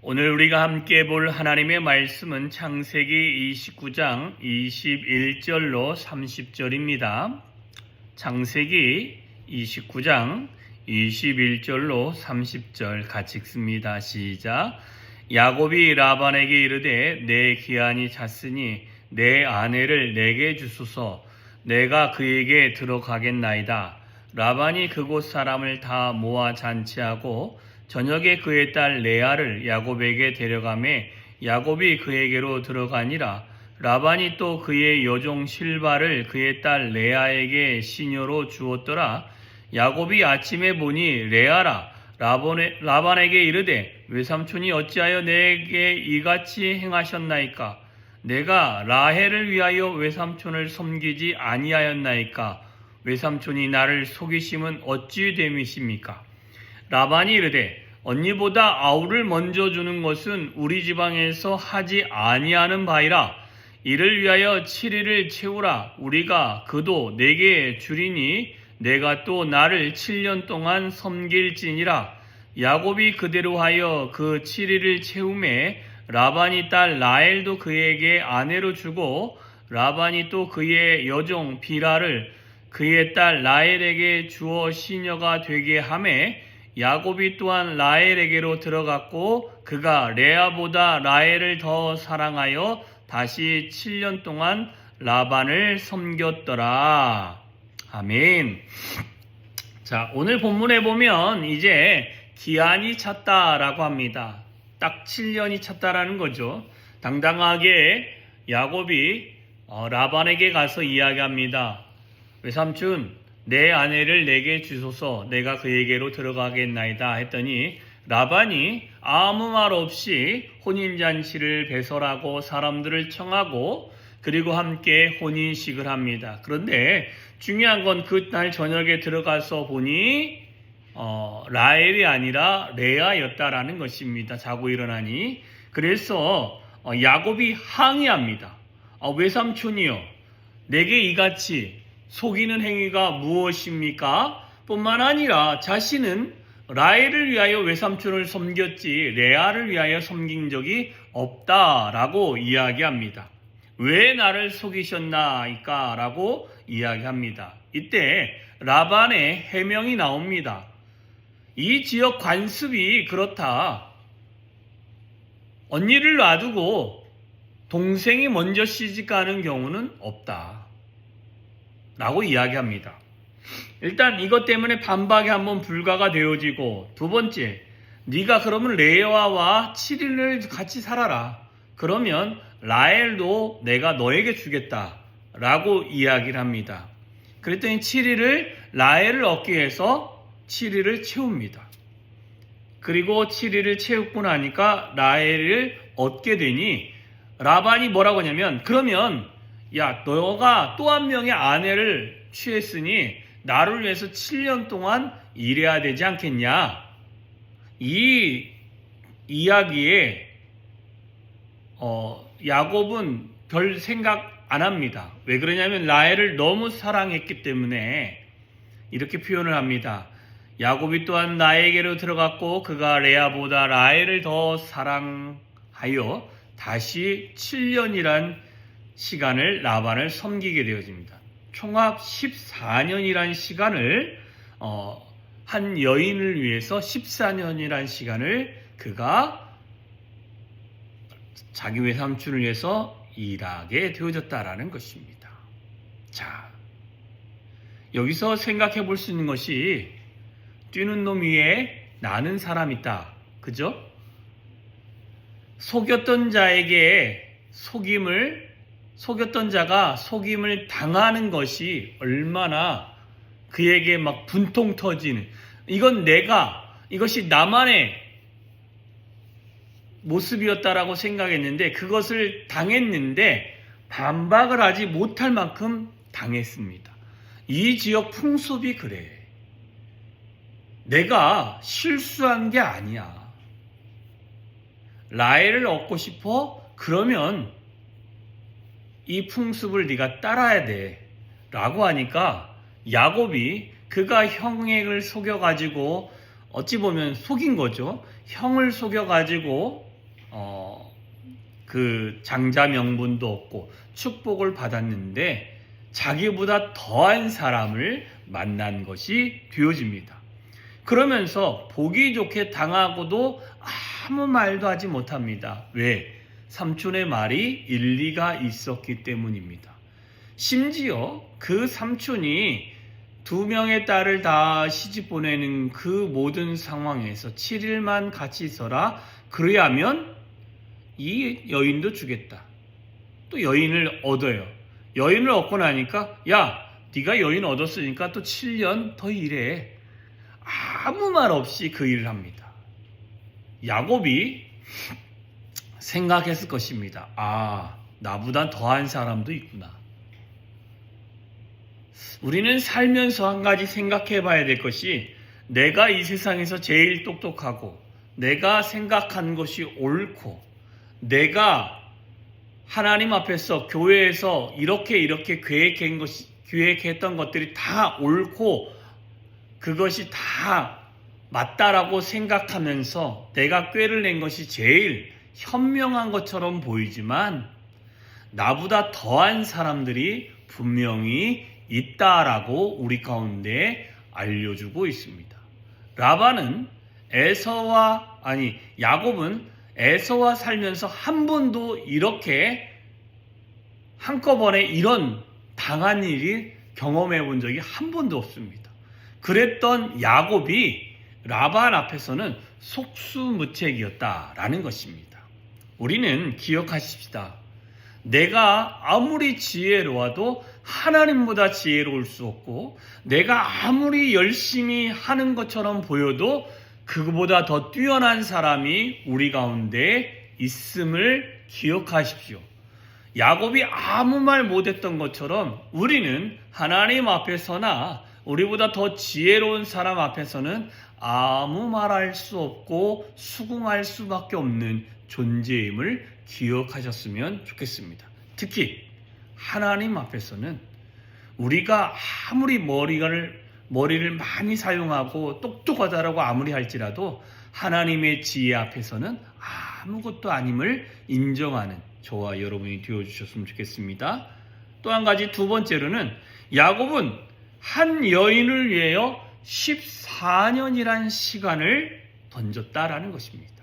오늘 우리가 함께 볼 하나님의 말씀은 창세기 29장 21절로 30절입니다. 창세기 29장 21절로 30절 같이 읽습니다. 시작. 야곱이 라반에게 이르되 내 기한이 찼으니 내 아내를 내게 주소서 내가 그에게 들어가겠나이다. 라반이 그곳 사람을 다 모아 잔치하고 저녁에 그의 딸 레아를 야곱에게 데려가매 야곱이 그에게로 들어가니라. 라반이 또 그의 여종 실바를 그의 딸 레아에게 시녀로 주었더라. 야곱이 아침에 보니 레아라 라본에, 라반에게 이르되 외삼촌이 어찌하여 내게 이같이 행하셨나이까 내가 라헬을 위하여 외삼촌을 섬기지 아니하였나이까 외삼촌이 나를 속이심은 어찌 됨이십니까 라반이 이르되 언니보다 아우를 먼저 주는 것은 우리 지방에서 하지 아니하는 바이라. 이를 위하여 7일을 채우라. 우리가 그도 내게 주리니 내가 또 나를 7년 동안 섬길지니라. 야곱이 그대로 하여 그 7일을 채움에 라반이 딸 라엘도 그에게 아내로 주고 라반이 또 그의 여종 비라를 그의 딸 라엘에게 주어 시녀가 되게 하매 야곱이 또한 라엘에게로 들어갔고 그가 레아보다 라엘을 더 사랑하여 다시 7년 동안 라반을 섬겼더라. 아멘. 자, 오늘 본문에 보면 이제 기한이 찼다라고 합니다. 딱 7년이 찼다라는 거죠. 당당하게 야곱이 어, 라반에게 가서 이야기합니다. 외삼촌, 내 아내를 내게 주소서 내가 그에게로 들어가겠나이다 했더니 라반이 아무 말 없이 혼인잔치를 배설하고 사람들을 청하고 그리고 함께 혼인식을 합니다. 그런데 중요한 건 그날 저녁에 들어가서 보니 어, 라엘이 아니라 레아였다라는 것입니다. 자고 일어나니 그래서 어, 야곱이 항의합니다. 어, 외삼촌이요 내게 이같이 속이는 행위가 무엇입니까? 뿐만 아니라 자신은 라엘을 위하여 외삼촌을 섬겼지 레아를 위하여 섬긴 적이 없다라고 이야기합니다. 왜 나를 속이셨나이까? 라고 이야기합니다. 이때 라반의 해명이 나옵니다. 이 지역 관습이 그렇다. 언니를 놔두고 동생이 먼저 시집 가는 경우는 없다. 라고 이야기합니다. 일단 이것 때문에 반박이 한번 불가가 되어지고 두 번째 네가 그러면 레아와 7일을 같이 살아라. 그러면 라엘도 내가 너에게 주겠다. 라고 이야기를 합니다. 그랬더니 7일을 라엘을 얻기 위해서 7일을 채웁니다. 그리고 7일을 채우고 나니까 라엘을 얻게 되니 라반이 뭐라고 하냐면 그러면 야 너가 또 한 명의 아내를 취했으니 나를 위해서 7년 동안 일해야 되지 않겠냐 이 이야기에 어, 야곱은 별 생각 안 합니다. 왜 그러냐면 라헬을 너무 사랑했기 때문에 이렇게 표현을 합니다. 야곱이 또한 나에게로 들어갔고 그가 레아보다 라헬을 더 사랑하여 다시 7년이란 시간을 라반을 섬기게 되어집니다. 총합 14년이란 시간을 어, 한 여인을 위해서 14년이란 시간을 그가 자기 외삼촌을 위해서 일하게 되어졌다라는 것입니다. 자, 여기서 생각해 볼 수 있는 것이 뛰는 놈 위에 나는 사람 있다. 그죠? 속였던 자에게 속임을 속였던 자가 속임을 당하는 것이 얼마나 그에게 막 분통 터지는 이건 내가 이것이 나만의 모습이었다라고 생각했는데 그것을 당했는데 반박을 하지 못할 만큼 당했습니다. 이 지역 풍습이 그래. 내가 실수한 게 아니야. 라헬을 얻고 싶어? 그러면 이 풍습을 네가 따라야 돼. 라고 하니까 야곱이 그가 형액을 속여가지고 어찌 보면 속인 거죠. 형을 속여가지고 그 장자 명분도 없고 축복을 받았는데 자기보다 더한 사람을 만난 것이 되어집니다. 그러면서 보기 좋게 당하고도 아무 말도 하지 못합니다. 왜? 삼촌의 말이 일리가 있었기 때문입니다. 심지어 그 삼촌이 두 명의 딸을 다 시집 보내는 그 모든 상황에서 7일만 같이 있어라. 그래야면 이 여인도 주겠다. 또 여인을 얻어요. 여인을 얻고 나니까 야, 네가 여인 얻었으니까 또 7년 더 일해. 아무 말 없이 그 일을 합니다. 야곱이 생각했을 것입니다. 아, 나보다 더한 사람도 있구나. 우리는 살면서 한 가지 생각해 봐야 될 것이 내가 이 세상에서 제일 똑똑하고 내가 생각한 것이 옳고 내가 하나님 앞에서 교회에서 이렇게 이렇게 계획한 것이 계획했던 것들이 다 옳고 그것이 다 맞다라고 생각하면서 내가 꾀를 낸 것이 제일 현명한 것처럼 보이지만 나보다 더한 사람들이 분명히 있다라고 우리 가운데 알려주고 있습니다. 라반은 에서와 아니 야곱은 에서와 살면서 한 번도 이렇게 한꺼번에 이런 당한 일이 경험해 본 적이 한 번도 없습니다. 그랬던 야곱이 라반 앞에서는 속수무책이었다라는 것입니다. 우리는 기억하십시다. 내가 아무리 지혜로워도 하나님보다 지혜로울 수 없고 내가 아무리 열심히 하는 것처럼 보여도 그보다 더 뛰어난 사람이 우리 가운데 있음을 기억하십시오. 야곱이 아무 말 못했던 것처럼 우리는 하나님 앞에서나 우리보다 더 지혜로운 사람 앞에서는 아무 말할 수 없고 수긍할 수밖에 없는 존재임을 기억하셨으면 좋겠습니다. 특히 하나님 앞에서는 우리가 아무리 머리를 머리를 많이 사용하고 똑똑하다라고 아무리 할지라도 하나님의 지혜 앞에서는 아무것도 아님을 인정하는 저와 여러분이 되어 주셨으면 좋겠습니다. 또 한 가지 두 번째로는 야곱은 한 여인을 위하여 14년이란 시간을 던졌다라는 것입니다.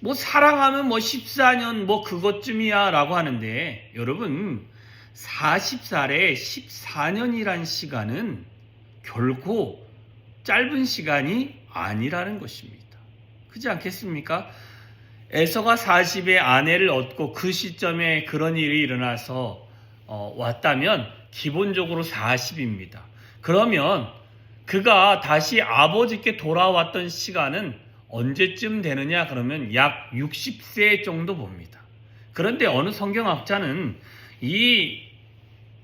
뭐 사랑하면 뭐 14년 뭐 그것쯤이야 라고 하는데 여러분 40살에 14년이란 시간은 결코 짧은 시간이 아니라는 것입니다. 그렇지 않겠습니까? 에서가 40에 아내를 얻고 그 시점에 그런 일이 일어나서 어, 왔다면 기본적으로 40입니다. 그러면 그가 다시 아버지께 돌아왔던 시간은 언제쯤 되느냐 그러면 약 60세 정도 봅니다. 그런데 어느 성경학자는 이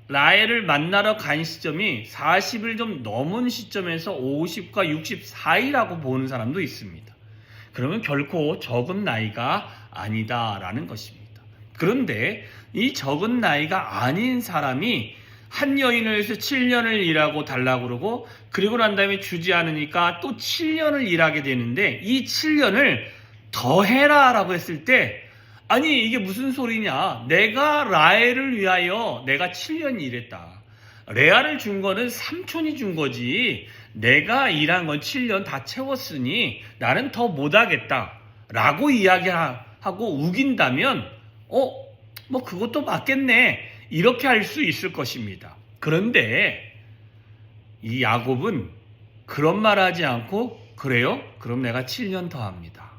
라헬을 만나러 간 시점이 40을 좀 넘은 시점에서 50과 60 사이라고 보는 사람도 있습니다. 그러면 결코 적은 나이가 아니다라는 것입니다. 그런데 이 적은 나이가 아닌 사람이 한 여인을 위해서 7년을 일하고 달라고 그러고 그리고 난 다음에 주지 않으니까 또 7년을 일하게 되는데 이 7년을 더 해라 라고 했을 때 아니 이게 무슨 소리냐? 내가 라헬을 위하여 내가 7년 일했다. 레아를 준 거는 삼촌이 준 거지. 내가 일한 건 7년 다 채웠으니 나는 더 못하겠다. 라고 이야기하고 우긴다면 어? 뭐 그것도 맞겠네 이렇게 할 수 있을 것입니다 그런데 이 야곱은 그런 말 하지 않고 그래요? 그럼 내가 7년 더 합니다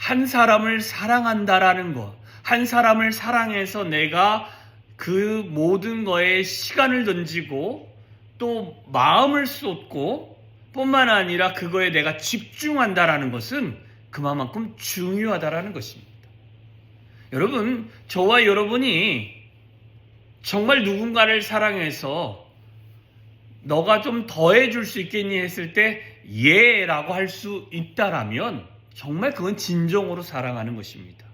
한 사람을 사랑한다라는 것, 한 사람을 사랑해서 내가 그 모든 거에 시간을 던지고 또 마음을 쏟고 뿐만 아니라 그거에 내가 집중한다라는 것은 그만큼 중요하다라는 것입니다. 여러분, 저와 여러분이 정말 누군가를 사랑해서 너가 좀 더해줄 수 있겠니 했을 때 예 라고 할 수 있다라면 정말 그건 진정으로 사랑하는 것입니다.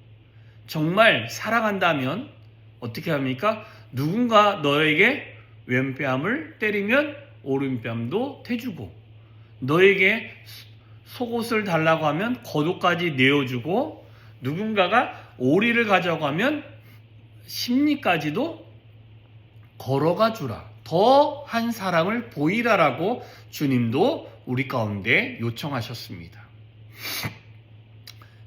정말 사랑한다면 어떻게 합니까? 누군가 너에게 왼뺨을 때리면 오른뺨도 대주고 너에게 속옷을 달라고 하면 겉옷까지 내어주고 누군가가 오리를 가져가고 하면 심리까지도 걸어가 주라. 더 한 사랑을 보이라라고 주님도 우리 가운데 요청하셨습니다.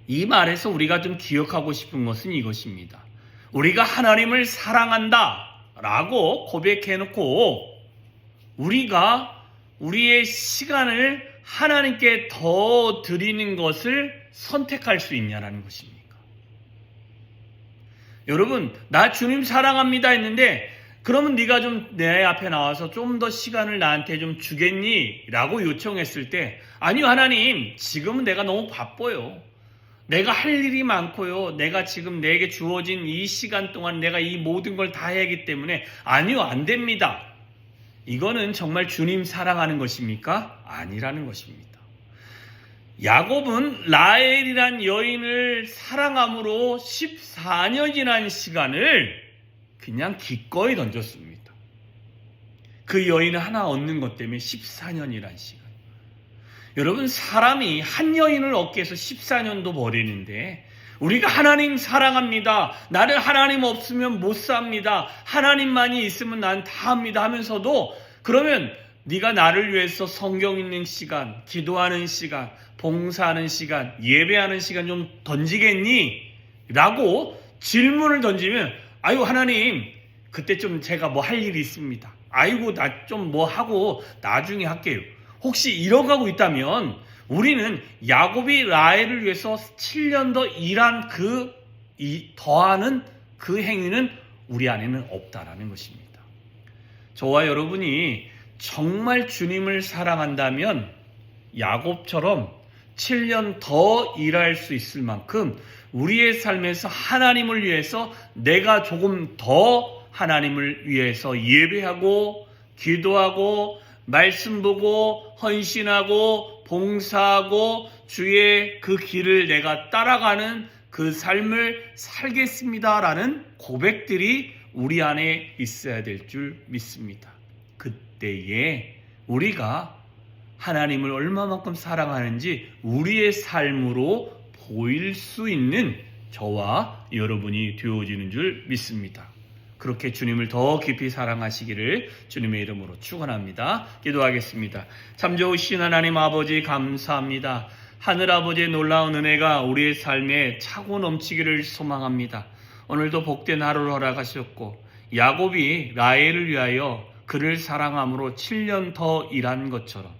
이 말에서 우리가 좀 기억하고 싶은 것은 이것입니다. 우리가 하나님을 사랑한다 라고 고백해놓고 우리가 우리의 시간을 하나님께 더 드리는 것을 선택할 수 있냐라는 것입니까? 여러분, 나 주님 사랑합니다 했는데 그러면 네가 좀 내 앞에 나와서 좀 더 시간을 나한테 좀 주겠니? 라고 요청했을 때 아니요 하나님 지금은 내가 너무 바빠요. 내가 할 일이 많고요. 내가 지금 내게 주어진 이 시간 동안 내가 이 모든 걸 다 해야 하기 때문에 아니요 안 됩니다. 이거는 정말 주님 사랑하는 것입니까? 아니라는 것입니다. 야곱은 라헬이란 여인을 사랑함으로 14년이라는 시간을 그냥 기꺼이 던졌습니다. 그 여인을 하나 얻는 것 때문에 14년이란 시간. 여러분, 사람이 한 여인을 얻기 위해서 14년도 버리는데, 우리가 하나님 사랑합니다. 나는 하나님 없으면 못 삽니다. 하나님만이 있으면 난 다 합니다 하면서도, 그러면 네가 나를 위해서 성경 읽는 시간, 기도하는 시간, 봉사하는 시간, 예배하는 시간 좀 던지겠니? 라고 질문을 던지면 아유 하나님 그때 좀 제가 뭐 할 일이 있습니다. 아이고 나 좀 뭐 하고 나중에 할게요. 혹시 이러가고 있다면 우리는 야곱이 라헬을 위해서 7년 더 일한 그이 더하는 그 행위는 우리 안에는 없다라는 것입니다. 저와 여러분이 정말 주님을 사랑한다면 야곱처럼 7년 더 일할 수 있을 만큼 우리의 삶에서 하나님을 위해서 내가 조금 더 하나님을 위해서 예배하고 기도하고 말씀 보고 헌신하고 봉사하고 주의 그 길을 내가 따라가는 그 삶을 살겠습니다라는 고백들이 우리 안에 있어야 될 줄 믿습니다. 그때에 우리가 하나님을 얼마만큼 사랑하는지 우리의 삶으로 보일 수 있는 저와 여러분이 되어지는 줄 믿습니다. 그렇게 주님을 더 깊이 사랑하시기를 주님의 이름으로 축원합니다. 기도하겠습니다. 참 좋으신 하나님 아버지 감사합니다. 하늘 아버지의 놀라운 은혜가 우리의 삶에 차고 넘치기를 소망합니다. 오늘도 복된 하루를 허락하셨고 야곱이 라헬을 위하여 그를 사랑함으로 7년 더 일한 것처럼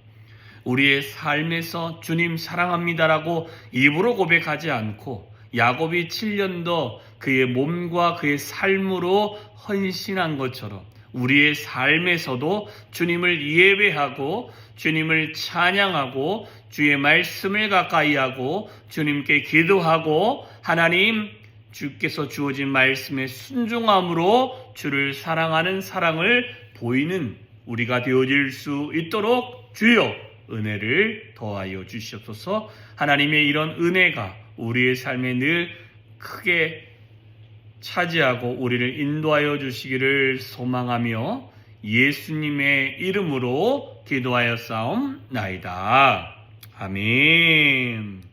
우리의 삶에서 주님 사랑합니다라고 입으로 고백하지 않고 야곱이 7년 더 그의 몸과 그의 삶으로 헌신한 것처럼 우리의 삶에서도 주님을 예배하고 주님을 찬양하고 주의 말씀을 가까이 하고 주님께 기도하고 하나님 주께서 주어진 말씀에 순종함으로 주를 사랑하는 사랑을 보이는 우리가 되어질 수 있도록 주여 은혜를 더하여 주시옵소서 하나님의 이런 은혜가 우리의 삶에 늘 크게 차지하고 우리를 인도하여 주시기를 소망하며 예수님의 이름으로 기도하여 싸움 나이다. 아멘.